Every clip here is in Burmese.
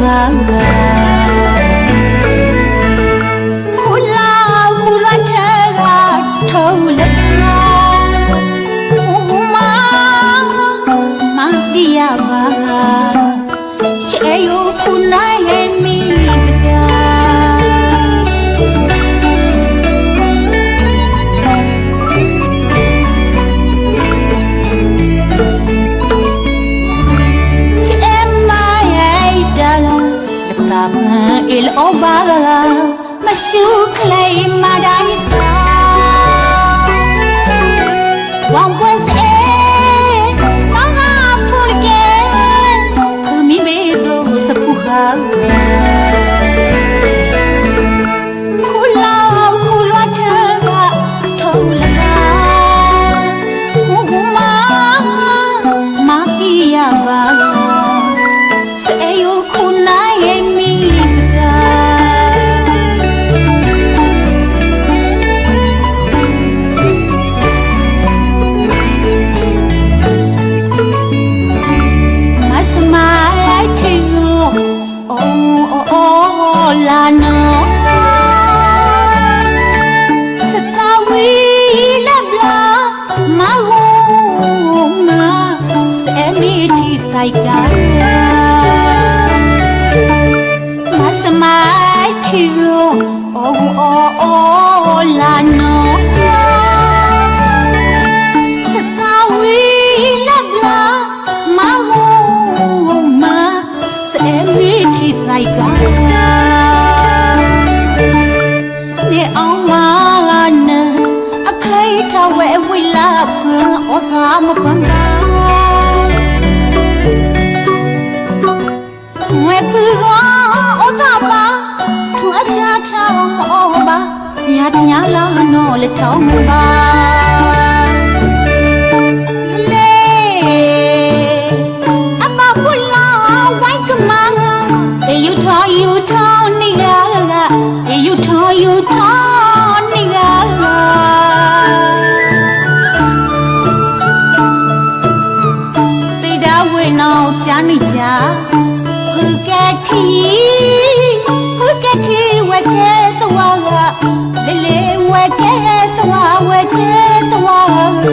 la လာလာမရှုခလိုက်မတိုင်း Kiro oh oh oh la no Sakawi la bla ma wo ma se ni chi sai ga Ne ong ma na a klei tha we we la phun o tha ma pan ba ဝဲပူကော ညာညာလောင်းနော်လက်ထောင်းမပါနောက်ကြနေကြခုကတိ ကတိဝကေသွားကလေလေဝကေသွားဝကေသွားက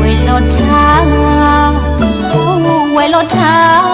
ဝေလောထာဝေလောထာ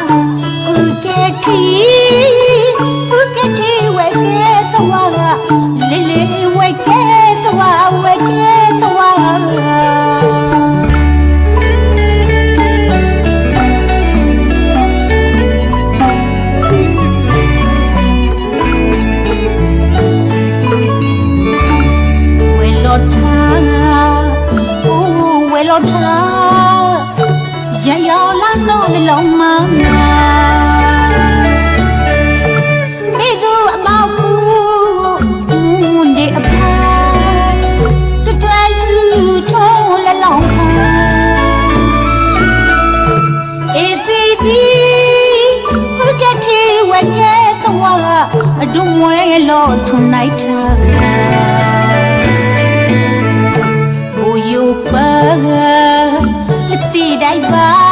လောထားအိုးဝေလောထားရရောလာလို့လလုံးမငါမိသူအမောက်ဘူးဦးနေအဖာတတွဲစုထုံးလလုံးပါအေးစီဒီဘုကတိဝဲကဲသွားအဒုံဝဲလို့ထွန်လိုက်တာ ကိုယူပါလက်စီတိုင်းပါ